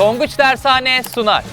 Tonguç Dershane sunar.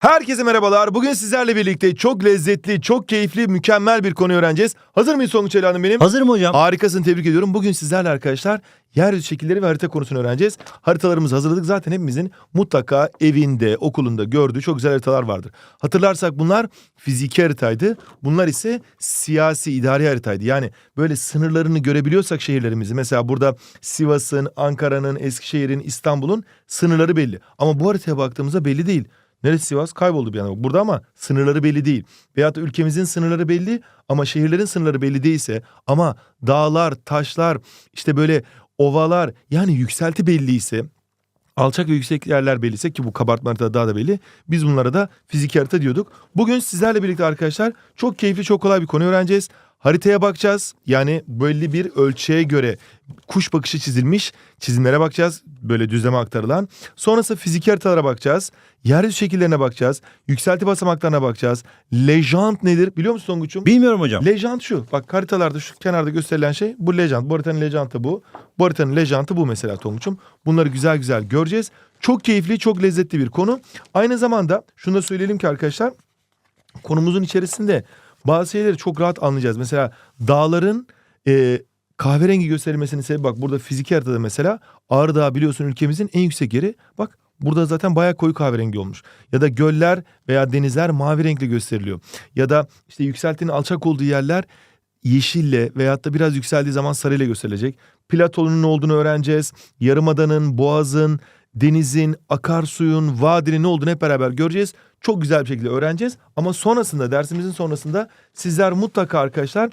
Herkese merhabalar. Bugün sizlerle birlikte çok lezzetli, çok keyifli, mükemmel bir konu öğreneceğiz. Hazır mıyız Tonguç Ali Hanım benim? Hazırım hocam. Harikasın tebrik ediyorum. Bugün sizlerle arkadaşlar yeryüzü şekilleri ve harita konusunu öğreneceğiz. Haritalarımızı hazırladık. Zaten hepimizin mutlaka evinde, okulunda gördüğü çok güzel haritalar vardır. Hatırlarsak bunlar fiziki haritaydı. Bunlar ise siyasi, idari haritaydı. Yani böyle sınırlarını görebiliyorsak şehirlerimizi. Mesela burada Sivas'ın, Ankara'nın, Eskişehir'in, İstanbul'un sınırları belli. Ama bu haritaya baktığımızda belli değil. Neresi Sivas? Kayboldu bir yana. Burada ama sınırları belli değil. Veyahut da ülkemizin sınırları belli ama şehirlerin sınırları belli değilse ama dağlar, taşlar, işte böyle ovalar yani yükselti belliyse alçak ve yüksek yerler belliyse ki bu kabartma haritada daha da belli. Biz bunlara da fizik harita diyorduk. Bugün sizlerle birlikte arkadaşlar çok keyifli çok kolay bir konu öğreneceğiz. Haritaya bakacağız. Yani belli bir ölçüye göre kuş bakışı çizilmiş çizimlere bakacağız. Böyle düzleme aktarılan. Sonrasında fiziki haritalara bakacağız. Yeryüzü şekillerine bakacağız. Yükselti basamaklarına bakacağız. Lejant nedir biliyor musun Tonguç'um? Bilmiyorum hocam. Lejant şu. Bak haritalarda şu kenarda gösterilen şey bu lejant. Bu haritanın lejantı bu. Bu haritanın lejantı bu mesela Tonguç'um. Bunları güzel güzel göreceğiz. Çok keyifli, çok lezzetli bir konu. Aynı zamanda şunu da söyleyelim ki arkadaşlar konumuzun içerisinde bazı şeyleri çok rahat anlayacağız. Mesela dağların e, kahverengi gösterilmesinin sebebi bak burada fiziki haritada mesela Ağrı Dağı biliyorsun ülkemizin en yüksek yeri. Bak burada zaten bayağı koyu kahverengi olmuş. Ya da göller veya denizler mavi renkle gösteriliyor. Ya da işte yükseltinin alçak olduğu yerler yeşille veyahut da biraz yükseldiği zaman sarıyla gösterilecek. Platonun ne olduğunu öğreneceğiz. Yarımadanın, boğazın, denizin, akarsuyun, vadinin ne olduğunu hep beraber göreceğiz. Çok güzel bir şekilde öğreneceğiz. Ama sonrasında dersimizin sonrasında sizler mutlaka arkadaşlar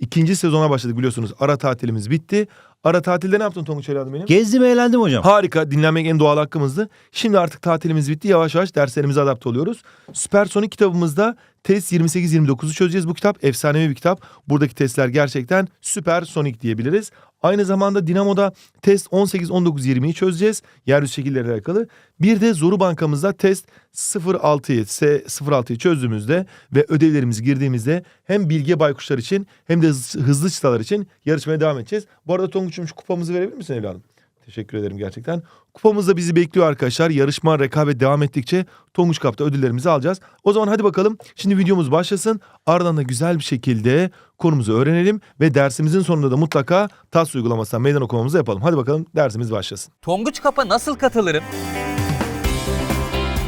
ikinci sezona başladık biliyorsunuz. Ara tatilimiz bitti. Ara tatilde ne yaptın Tonguç evladım benim? Gezdim eğlendim hocam. Harika. Dinlenmek en doğal hakkımızdı. Şimdi artık tatilimiz bitti. Yavaş yavaş derslerimize adapte oluyoruz. Süpersonik kitabımızda test 28-29'u çözeceğiz. Bu kitap efsanevi bir kitap. Buradaki testler gerçekten süpersonik diyebiliriz. Aynı zamanda Dinamo'da test 18-19-20'yi çözeceğiz. Yeryüzü şekilleriyle alakalı. Bir de Zoru Bankamızda test 06'yı, S06'yı çözdüğümüzde ve ödevlerimizi girdiğimizde hem bilge baykuşlar için hem de hız- hızlı çıtalar için yarışmaya devam edeceğiz. Bu arada Tonguç'um şu kupamızı verebilir misin evladım? Teşekkür ederim gerçekten. Kupamız da bizi bekliyor arkadaşlar. Yarışma, rekabet devam ettikçe Tonguç Kap'ta ödüllerimizi alacağız. O zaman hadi bakalım. Şimdi videomuz başlasın. Ardından da güzel bir şekilde konumuzu öğrenelim. Ve dersimizin sonunda da mutlaka TAS uygulamasından meydan okumamızı yapalım. Hadi bakalım dersimiz başlasın. Tonguç Kap'a nasıl katılırım?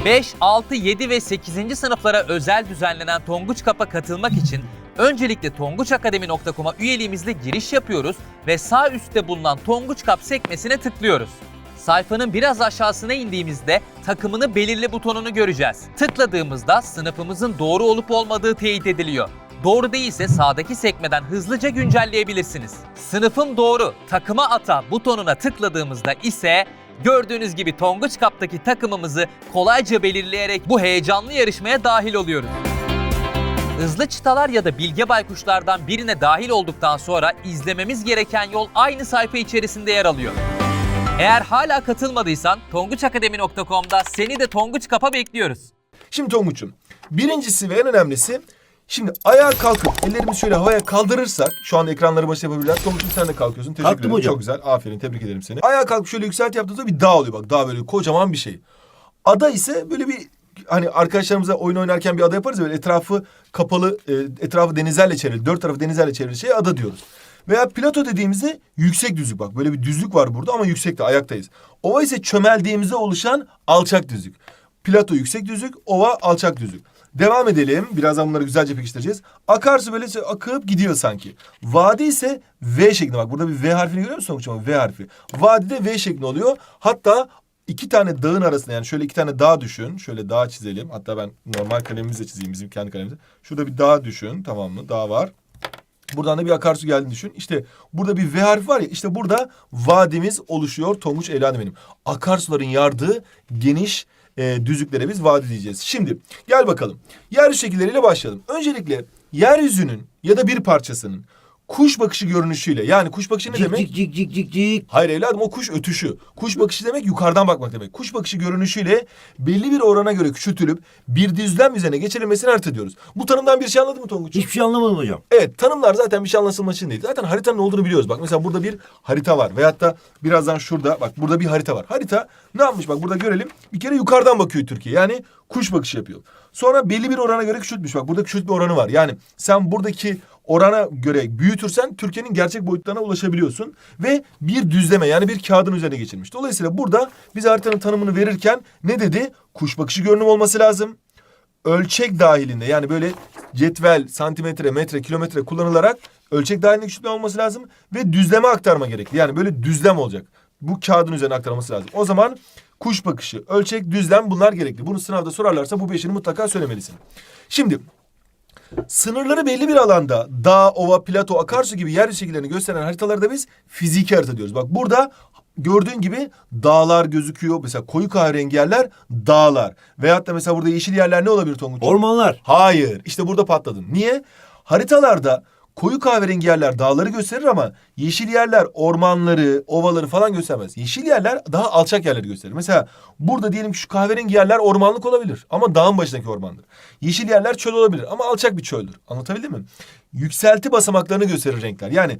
5, 6, 7 ve 8. sınıflara özel düzenlenen Tonguç Kap'a katılmak için öncelikle tonguçakademi.com'a üyeliğimizle giriş yapıyoruz ve sağ üstte bulunan Tonguç Kap sekmesine tıklıyoruz. Sayfanın biraz aşağısına indiğimizde takımını belirle butonunu göreceğiz. Tıkladığımızda sınıfımızın doğru olup olmadığı teyit ediliyor. Doğru değilse sağdaki sekmeden hızlıca güncelleyebilirsiniz. Sınıfım doğru, takıma ata butonuna tıkladığımızda ise gördüğünüz gibi Tonguç Kap'taki takımımızı kolayca belirleyerek bu heyecanlı yarışmaya dahil oluyoruz. Hızlı çıtalar ya da bilge baykuşlardan birine dahil olduktan sonra izlememiz gereken yol aynı sayfa içerisinde yer alıyor. Eğer hala katılmadıysan tonguçakademi.com'da seni de Tonguç Kap'a bekliyoruz. Şimdi Tonguç'um birincisi ve en önemlisi Şimdi ayağa kalkıp ellerimizi şöyle havaya kaldırırsak şu anda ekranları başına yapabilirler. Tonguç'um sen de kalkıyorsun. Teşekkür Kalktım ederim. hocam. Çok güzel. Aferin. Tebrik ederim seni. Ayağa kalkıp şöyle yükselti yaptığımızda bir dağ oluyor bak. Dağ böyle kocaman bir şey. Ada ise böyle bir hani arkadaşlarımıza oyun oynarken bir ada yaparız ya böyle etrafı kapalı, e, etrafı denizlerle çevrili, dört tarafı denizlerle çevrili şeye ada diyoruz. Veya plato dediğimizde yüksek düzlük bak. Böyle bir düzlük var burada ama yüksekte ayaktayız. Ova ise çömeldiğimizde oluşan alçak düzlük. Plato yüksek düzlük, ova alçak düzlük. Devam edelim. Birazdan bunları güzelce pekiştireceğiz. Akarsu böyle akıp gidiyor sanki. Vadi ise V şeklinde bak. Burada bir V harfini görüyor musun sonuçta? V harfi. Vadide V şeklinde oluyor. Hatta iki tane dağın arasında yani şöyle iki tane dağ düşün. Şöyle dağ çizelim. Hatta ben normal kalemimizle çizeyim bizim kendi kalemimizle. Şurada bir dağ düşün tamam mı? Dağ var. Buradan da bir akarsu geldiğini düşün. İşte burada bir V harfi var ya işte burada vadimiz oluşuyor Tonguç Eylani benim. Akarsuların yardığı geniş e, düzlüklere biz vadi diyeceğiz. Şimdi gel bakalım. Yeryüzü şekilleriyle başlayalım. Öncelikle yeryüzünün ya da bir parçasının kuş bakışı görünüşüyle. Yani kuş bakışı ne Cik demek? cik cik cik cik cik. Hayır evladım o kuş ötüşü. Kuş bakışı demek yukarıdan bakmak demek. Kuş bakışı görünüşüyle belli bir orana göre küçültülüp bir düzlem üzerine geçirilmesini harita diyoruz. Bu tanımdan bir şey anladın mı Tonguç? Hiçbir şey anlamadım hocam. Evet tanımlar zaten bir şey anlaşılması için değil. Zaten haritanın ne olduğunu biliyoruz. Bak mesela burada bir harita var. Veyahut da birazdan şurada bak burada bir harita var. Harita ne yapmış bak burada görelim. Bir kere yukarıdan bakıyor Türkiye. Yani kuş bakışı yapıyor. Sonra belli bir orana göre küçültmüş. Bak burada küçültme oranı var. Yani sen buradaki orana göre büyütürsen Türkiye'nin gerçek boyutlarına ulaşabiliyorsun. Ve bir düzleme yani bir kağıdın üzerine geçirmiş. Dolayısıyla burada bize haritanın tanımını verirken ne dedi? Kuş bakışı görünüm olması lazım ölçek dahilinde yani böyle cetvel, santimetre, metre, kilometre kullanılarak ölçek dahilinde küçültme olması lazım ve düzleme aktarma gerekli. Yani böyle düzlem olacak. Bu kağıdın üzerine aktarılması lazım. O zaman kuş bakışı, ölçek, düzlem bunlar gerekli. Bunu sınavda sorarlarsa bu beşini mutlaka söylemelisin. Şimdi sınırları belli bir alanda dağ, ova, plato, akarsu gibi yeryüzü şekillerini gösteren haritalarda biz fiziki harita diyoruz. Bak burada gördüğün gibi dağlar gözüküyor. Mesela koyu kahverengi yerler dağlar. Veyahut da mesela burada yeşil yerler ne olabilir Tonguç? Ormanlar. Hayır. İşte burada patladın. Niye? Haritalarda koyu kahverengi yerler dağları gösterir ama yeşil yerler ormanları, ovaları falan göstermez. Yeşil yerler daha alçak yerleri gösterir. Mesela burada diyelim ki şu kahverengi yerler ormanlık olabilir ama dağın başındaki ormandır. Yeşil yerler çöl olabilir ama alçak bir çöldür. Anlatabildim mi? Yükselti basamaklarını gösterir renkler. Yani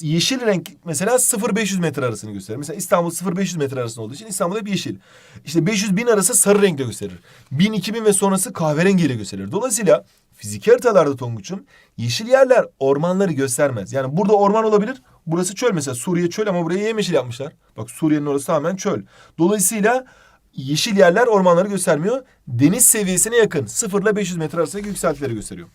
yeşil renk mesela 0-500 metre arasını gösterir. Mesela İstanbul 0-500 metre arasında olduğu için İstanbul hep yeşil. İşte 500 bin arası sarı renkle gösterir. 1000 2000 ve sonrası kahverengiyle gösterir. Dolayısıyla fiziki haritalarda Tonguç'um yeşil yerler ormanları göstermez. Yani burada orman olabilir. Burası çöl mesela Suriye çöl ama burayı yemyeşil yapmışlar. Bak Suriye'nin orası tamamen çöl. Dolayısıyla yeşil yerler ormanları göstermiyor. Deniz seviyesine yakın 0 ile 500 metre arasındaki yükseltileri gösteriyor.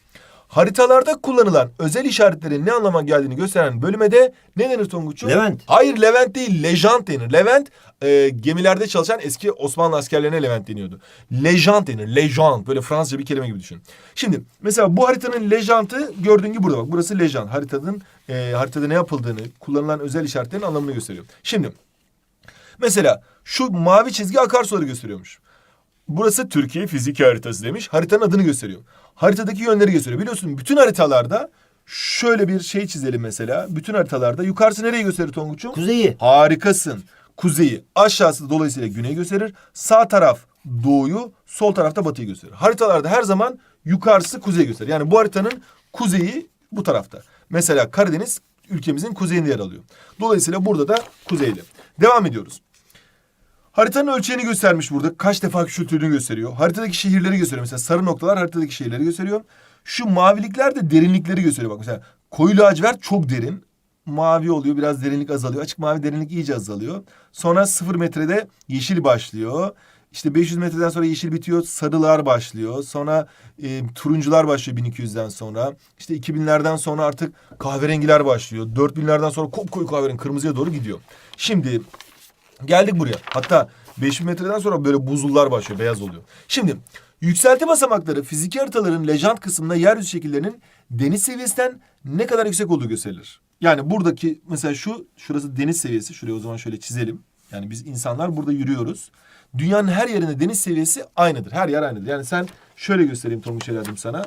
Haritalarda kullanılan özel işaretlerin ne anlama geldiğini gösteren bölüme de ne denir Tonguç'um? Levent. Hayır Levent değil Lejant denir. Levent e, gemilerde çalışan eski Osmanlı askerlerine Levent deniyordu. Lejant denir. Lejant böyle Fransızca bir kelime gibi düşün. Şimdi mesela bu haritanın lejantı gördüğün gibi burada bak. Burası lejant. Haritanın e, haritada ne yapıldığını, kullanılan özel işaretlerin anlamını gösteriyor. Şimdi mesela şu mavi çizgi akarsuları gösteriyormuş. Burası Türkiye fiziki haritası demiş. Haritanın adını gösteriyor. Haritadaki yönleri gösteriyor. Biliyorsun bütün haritalarda şöyle bir şey çizelim mesela. Bütün haritalarda yukarısı nereyi gösterir Tonguç'um? Kuzeyi. Harikasın. Kuzeyi. Aşağısı dolayısıyla güneyi gösterir. Sağ taraf doğuyu, sol tarafta batıyı gösterir. Haritalarda her zaman yukarısı kuzeyi gösterir. Yani bu haritanın kuzeyi bu tarafta. Mesela Karadeniz ülkemizin kuzeyinde yer alıyor. Dolayısıyla burada da kuzeyli. Devam ediyoruz. Haritanın ölçeğini göstermiş burada. Kaç defa küçültüldüğünü gösteriyor. Haritadaki şehirleri gösteriyor. Mesela sarı noktalar haritadaki şehirleri gösteriyor. Şu mavilikler de derinlikleri gösteriyor. Bak mesela koyu lacivert çok derin. Mavi oluyor biraz derinlik azalıyor. Açık mavi derinlik iyice azalıyor. Sonra sıfır metrede yeşil başlıyor. İşte 500 metreden sonra yeşil bitiyor. Sarılar başlıyor. Sonra e, turuncular başlıyor 1200'den sonra. İşte 2000'lerden sonra artık kahverengiler başlıyor. 4000'lerden sonra koyu kahverengi kırmızıya doğru gidiyor. Şimdi Geldik buraya. Hatta 5000 metreden sonra böyle buzullar başlıyor, beyaz oluyor. Şimdi yükselti basamakları fiziki haritaların lejant kısmında yeryüzü şekillerinin deniz seviyesinden ne kadar yüksek olduğu gösterilir. Yani buradaki mesela şu, şurası deniz seviyesi. Şurayı o zaman şöyle çizelim. Yani biz insanlar burada yürüyoruz. Dünyanın her yerinde deniz seviyesi aynıdır. Her yer aynıdır. Yani sen şöyle göstereyim Tonguç Evladım sana.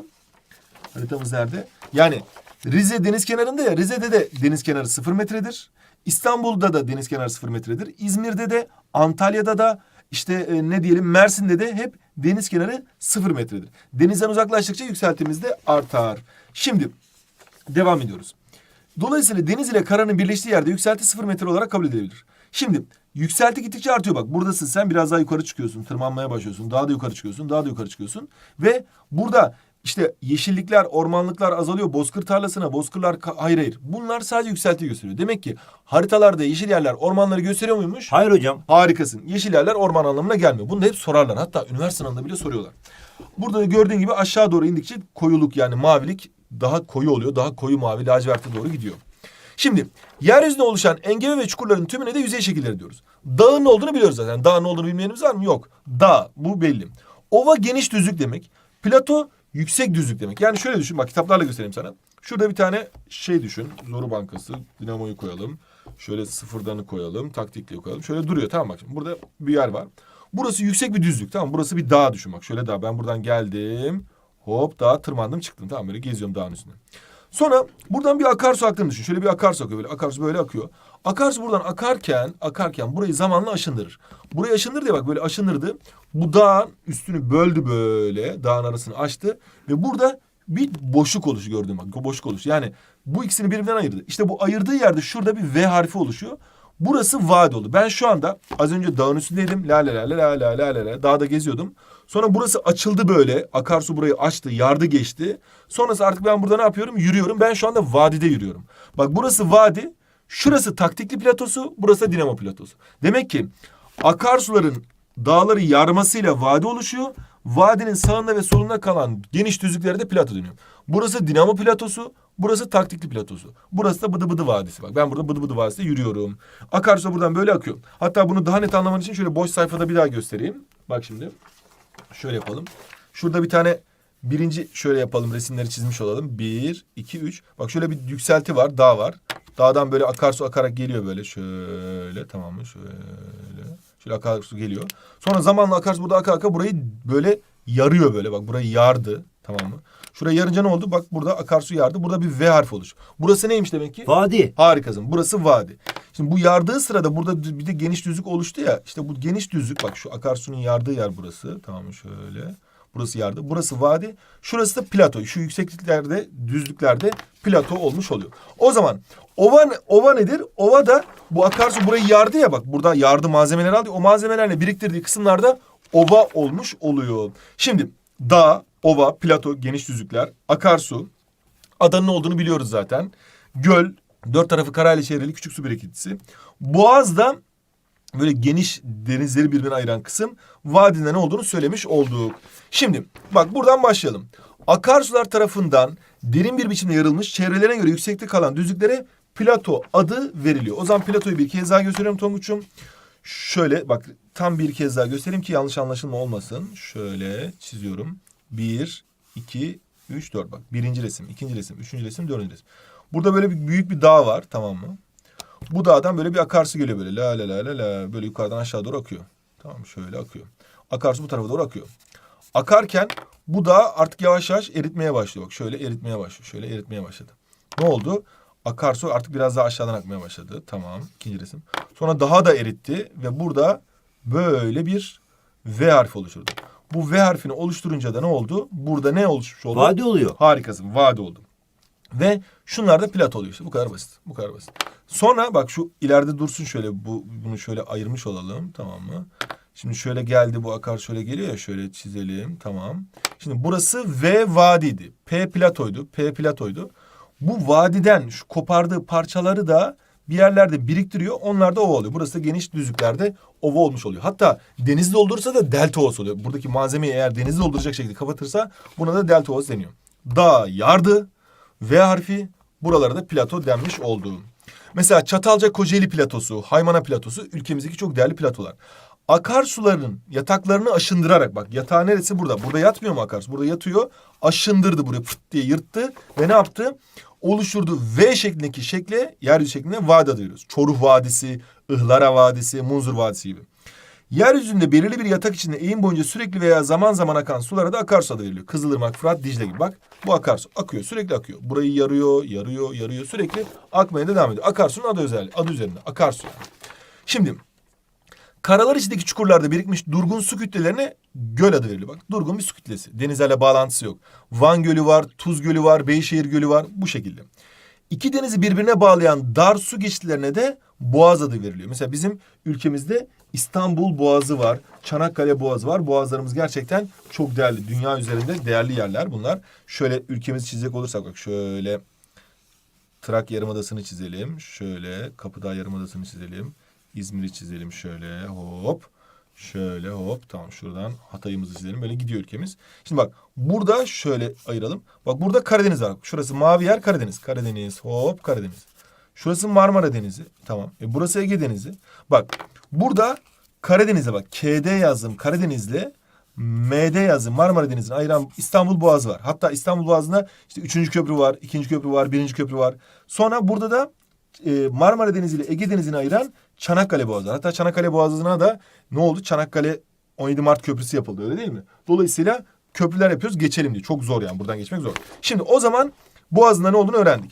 Haritamız nerede? Yani Rize deniz kenarında ya Rize'de de deniz kenarı sıfır metredir. İstanbul'da da deniz kenarı sıfır metredir. İzmir'de de Antalya'da da işte e, ne diyelim Mersin'de de hep deniz kenarı sıfır metredir. Denizden uzaklaştıkça yükseltimiz de artar. Şimdi devam ediyoruz. Dolayısıyla deniz ile karanın birleştiği yerde yükselti sıfır metre olarak kabul edilebilir. Şimdi yükselti gittikçe artıyor bak. Buradasın sen biraz daha yukarı çıkıyorsun. Tırmanmaya başlıyorsun. Daha da yukarı çıkıyorsun. Daha da yukarı çıkıyorsun. Ve burada işte yeşillikler, ormanlıklar azalıyor. Bozkır tarlasına, bozkırlar... Hayır hayır. Bunlar sadece yükselti gösteriyor. Demek ki haritalarda yeşil yerler ormanları gösteriyor muymuş? Hayır hocam. Harikasın. Yeşil yerler orman anlamına gelmiyor. Bunu da hep sorarlar. Hatta üniversite sınavında bile soruyorlar. Burada da gördüğün gibi aşağı doğru indikçe koyuluk yani mavilik daha koyu oluyor. Daha koyu mavi laciverte doğru gidiyor. Şimdi yeryüzünde oluşan engebe ve çukurların tümüne de yüzey şekilleri diyoruz. Dağın ne olduğunu biliyoruz zaten. Dağın ne olduğunu bilmeyenimiz var mı? Yok. Dağ bu belli. Ova geniş düzlük demek. Plato yüksek düzlük demek. Yani şöyle düşün bak kitaplarla göstereyim sana. Şurada bir tane şey düşün. Zoru bankası. Dinamoyu koyalım. Şöyle sıfırdanı koyalım. Taktikliği koyalım. Şöyle duruyor tamam bak. Şimdi burada bir yer var. Burası yüksek bir düzlük tamam? Burası bir dağ düşün bak. Şöyle dağ. Ben buradan geldim. Hop dağa tırmandım çıktım tamam böyle geziyorum dağın üstünde. Sonra buradan bir akarsu aktığını düşün. Şöyle bir akarsu akıyor böyle. Akarsu böyle akıyor. Akarsu buradan akarken akarken burayı zamanla aşındırır. Burayı aşındır diye bak böyle aşındırdı. Bu dağın üstünü böldü böyle. Dağın arasını açtı. Ve burada bir boşluk oluşu gördüm bak. Boşluk oluşu. Yani bu ikisini birbirinden ayırdı. İşte bu ayırdığı yerde şurada bir V harfi oluşuyor. Burası vadi oldu. Ben şu anda az önce dağın üstündeydim. La la la la la la la la dağda geziyordum. Sonra burası açıldı böyle. Akarsu burayı açtı, yardı geçti. Sonrası artık ben burada ne yapıyorum? Yürüyorum. Ben şu anda vadide yürüyorum. Bak burası vadi. Şurası taktikli platosu, burası dinamo platosu. Demek ki akarsuların dağları yarmasıyla vadi oluşuyor. Vadinin sağında ve solunda kalan geniş düzlüklere de plato deniyor. Burası dinamo platosu, burası taktikli platosu. Burası da bıdı bıdı vadisi. Bak ben burada bıdı bıdı vadisinde yürüyorum. Akarsu buradan böyle akıyor. Hatta bunu daha net anlaman için şöyle boş sayfada bir daha göstereyim. Bak şimdi. Şöyle yapalım. Şurada bir tane birinci şöyle yapalım resimleri çizmiş olalım. Bir, iki, üç. Bak şöyle bir yükselti var, dağ var. Dağdan böyle akarsu akarak geliyor böyle şöyle tamam mı şöyle. Şöyle akarsu geliyor. Sonra zamanla akarsu burada aka aka burayı böyle yarıyor böyle bak burayı yardı tamam mı? Şurayı yarınca ne oldu? Bak burada akarsu yardı. Burada bir V harfi oluş. Burası neymiş demek ki? Vadi. Harikasın. Burası vadi. Şimdi bu yardığı sırada burada bir de geniş düzlük oluştu ya. İşte bu geniş düzlük bak şu akarsunun yardığı yer burası. Tamam mı şöyle. Burası yardı. Burası vadi. Şurası da plato. Şu yüksekliklerde, düzlüklerde plato olmuş oluyor. O zaman ova, ova nedir? Ova da bu akarsu burayı yardı ya bak. Burada yardı malzemeler aldı. O malzemelerle biriktirdiği kısımlarda ova olmuş oluyor. Şimdi dağ, ova, plato, geniş düzlükler, akarsu, Adanın olduğunu biliyoruz zaten. Göl, dört tarafı karayla çevrili küçük su birikintisi. Boğaz da böyle geniş denizleri birbirine ayıran kısım. Vadide ne olduğunu söylemiş olduk. Şimdi bak buradan başlayalım. Akarsular tarafından derin bir biçimde yarılmış çevrelerine göre yüksekte kalan düzlüklere plato adı veriliyor. O zaman platoyu bir kez daha gösteriyorum Tonguç'um. Şöyle bak tam bir kez daha göstereyim ki yanlış anlaşılma olmasın. Şöyle çiziyorum. Bir, iki, üç, dört. Bak birinci resim, ikinci resim, üçüncü resim, dördüncü resim. Burada böyle bir büyük bir dağ var tamam mı? Bu dağdan böyle bir akarsu geliyor böyle la la la la la böyle yukarıdan aşağı doğru akıyor. Tamam şöyle akıyor. Akarsu bu tarafa doğru akıyor. Akarken bu dağ artık yavaş yavaş eritmeye başlıyor. Bak şöyle eritmeye başlıyor. Şöyle eritmeye başladı. Ne oldu? Akarsu artık biraz daha aşağıdan akmaya başladı. Tamam. ikinci resim. Sonra daha da eritti ve burada böyle bir V harfi oluşturdu. Bu V harfini oluşturunca da ne oldu? Burada ne oluşmuş oldu? Vadi oluyor. Harikasın. Vadi oldu. Ve şunlar da plato oluyor işte. Bu kadar basit. Bu kadar basit. Sonra bak şu ileride dursun şöyle bu bunu şöyle ayırmış olalım. Tamam mı? Şimdi şöyle geldi bu akar şöyle geliyor ya şöyle çizelim. Tamam. Şimdi burası V vadiydi. P platoydu. P platoydu. Bu vadiden şu kopardığı parçaları da bir yerlerde biriktiriyor. Onlar da ova oluyor. Burası da geniş düzlüklerde ova olmuş oluyor. Hatta deniz doldurursa da delta ovası oluyor. Buradaki malzemeyi eğer deniz dolduracak şekilde kapatırsa buna da delta ovası deniyor. Dağ yardı. V harfi buralara da plato denmiş oldu. Mesela Çatalca Kocaeli platosu, Haymana platosu ülkemizdeki çok değerli platolar. Akarsuların yataklarını aşındırarak bak yatağı neresi burada? Burada yatmıyor mu akarsu? Burada yatıyor. Aşındırdı buraya fıt diye yırttı ve ne yaptı? Oluşturduğu V şeklindeki şekle yeryüzü şeklinde vadi adı veriyoruz. Çoruh Vadisi, Ihlara Vadisi, Munzur Vadisi gibi. Yeryüzünde belirli bir yatak içinde eğim boyunca sürekli veya zaman zaman akan sulara da akarsu adı veriliyor. Kızılırmak, Fırat, Dicle gibi. Bak bu akarsu akıyor, sürekli akıyor. Burayı yarıyor, yarıyor, yarıyor. Sürekli akmaya da devam ediyor. Akarsunun adı özelliği, adı üzerinde. Akarsu. Şimdi karalar içindeki çukurlarda birikmiş durgun su kütlelerine göl adı veriliyor. Bak durgun bir su kütlesi. Denizlerle bağlantısı yok. Van Gölü var, Tuz Gölü var, Beyşehir Gölü var. Bu şekilde. İki denizi birbirine bağlayan dar su geçitlerine de boğaz adı veriliyor. Mesela bizim ülkemizde İstanbul Boğazı var, Çanakkale Boğazı var. Boğazlarımız gerçekten çok değerli. Dünya üzerinde değerli yerler bunlar. Şöyle ülkemizi çizecek olursak bak şöyle Trak Yarımadası'nı çizelim. Şöyle Kapıdağ Yarımadası'nı çizelim. İzmir'i çizelim şöyle hop. Şöyle hop tamam şuradan Hatay'ımızı çizelim. Böyle gidiyor ülkemiz. Şimdi bak burada şöyle ayıralım. Bak burada Karadeniz var. Şurası mavi yer Karadeniz. Karadeniz hop Karadeniz. Şurası Marmara Denizi. Tamam. E burası Ege Denizi. Bak burada Karadeniz'e bak. KD yazdım Karadeniz'le MD yazdım Marmara Denizi'ni ayıran İstanbul Boğazı var. Hatta İstanbul Boğazı'nda işte üçüncü köprü var, ikinci köprü var, birinci köprü var. Sonra burada da e, Marmara Denizi ile Ege Denizi'ni ayıran Çanakkale Boğazı. Hatta Çanakkale Boğazı'na da ne oldu? Çanakkale 17 Mart Köprüsü yapıldı öyle değil mi? Dolayısıyla köprüler yapıyoruz geçelim diye. Çok zor yani buradan geçmek zor. Şimdi o zaman Boğazında ne olduğunu öğrendik.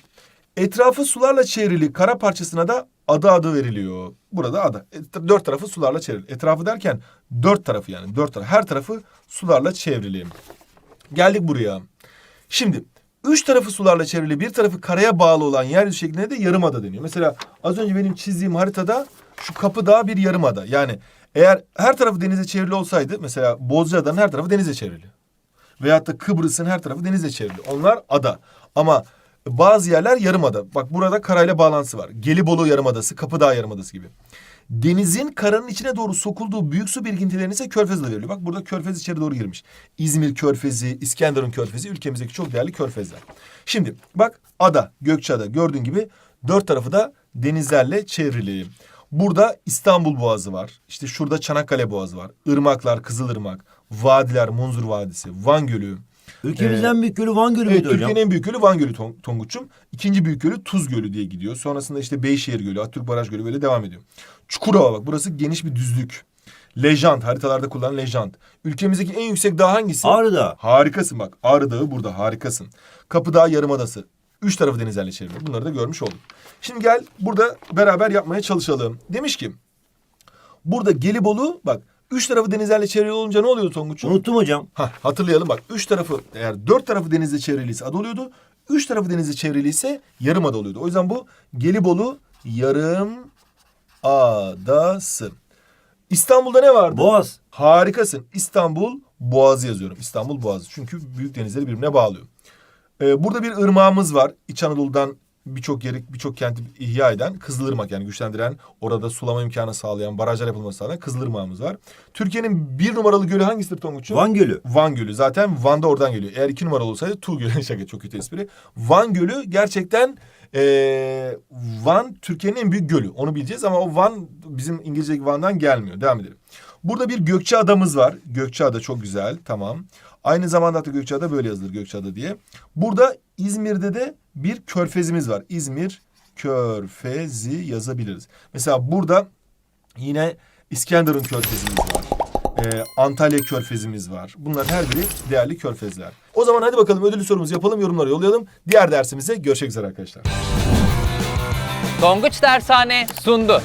Etrafı sularla çevrili kara parçasına da ada adı veriliyor. Burada ada. E, dört tarafı sularla çevrili. Etrafı derken dört tarafı yani. Dört tarafı. Her tarafı sularla çevrili. Geldik buraya. Şimdi üç tarafı sularla çevrili bir tarafı karaya bağlı olan yeryüzü şeklinde de yarımada deniyor. Mesela az önce benim çizdiğim haritada şu kapı daha bir yarımada. Yani eğer her tarafı denize çevrili olsaydı mesela Bozcaada'nın her tarafı denize çevrili. Veyahut da Kıbrıs'ın her tarafı denize çevrili. Onlar ada. Ama bazı yerler yarımada. Bak burada karayla bağlantısı var. Gelibolu Yarımadası, Kapıdağ Yarımadası gibi. Denizin karanın içine doğru sokulduğu büyük su birikintilerine ise körfez veriliyor. Bak burada körfez içeri doğru girmiş. İzmir körfezi, İskenderun körfezi ülkemizdeki çok değerli körfezler. Şimdi bak ada, Gökçeada gördüğün gibi dört tarafı da denizlerle çevrili. Burada İstanbul Boğazı var. İşte şurada Çanakkale Boğazı var. Irmaklar, Kızılırmak, vadiler, Munzur Vadisi, Van Gölü. Ülkemizin Ee, en büyük gölü Van Gölü Evet, müydü hocam? Türkiye'nin en büyük gölü Van Gölü Ton- Tonguç'um. İkinci büyük gölü Tuz Gölü diye gidiyor. Sonrasında işte Beyşehir Gölü, Atatürk Baraj Gölü böyle devam ediyor. Çukurova bak burası geniş bir düzlük. Lejant haritalarda kullanılan lejant. Ülkemizdeki en yüksek dağ hangisi? Ağrı'da. Harikasın bak. Ağrı Dağı burada harikasın. Kapıdağ Yarımadası. Üç tarafı denizlerle çevrili. Bunları da görmüş olduk. Şimdi gel burada beraber yapmaya çalışalım. Demiş ki burada Gelibolu bak üç tarafı denizlerle çevrili olunca ne oluyor Tonguç'um? Unuttum hocam. Hah, hatırlayalım bak. Üç tarafı eğer dört tarafı denizle çevriliyse ada oluyordu. Üç tarafı denizle çevriliyse yarım ada oluyordu. O yüzden bu Gelibolu yarım adası. İstanbul'da ne vardı? Boğaz. Harikasın. İstanbul Boğazı yazıyorum. İstanbul Boğazı. Çünkü büyük denizleri birbirine bağlıyor. Ee, burada bir ırmağımız var. İç Anadolu'dan birçok yeri, birçok kenti ihya eden Kızılırmak yani güçlendiren, orada sulama imkanı sağlayan, barajlar yapılması sağlayan Kızılırmak'ımız var. Türkiye'nin bir numaralı gölü hangisidir Tonguç'um? Van Gölü. Van Gölü. Zaten Van da oradan geliyor. Eğer iki numaralı olsaydı Tu Gölü. Şaka çok kötü espri. Van Gölü gerçekten eee, Van Türkiye'nin en büyük gölü. Onu bileceğiz ama o Van bizim İngilizce'deki Van'dan gelmiyor. Devam edelim. Burada bir Gökçeada'mız var. Gökçeada çok güzel. Tamam. Aynı zamanda hatta Gökçeada böyle yazılır Gökçeada diye. Burada İzmir'de de bir körfezimiz var. İzmir Körfezi yazabiliriz. Mesela burada yine İskenderun Körfezimiz var. Ee, Antalya Körfezimiz var. Bunların her biri değerli körfezler. O zaman hadi bakalım ödüllü sorumuzu yapalım, yorumlara yollayalım. Diğer dersimize görüşmek üzere arkadaşlar. Tonguç Dershane sundu.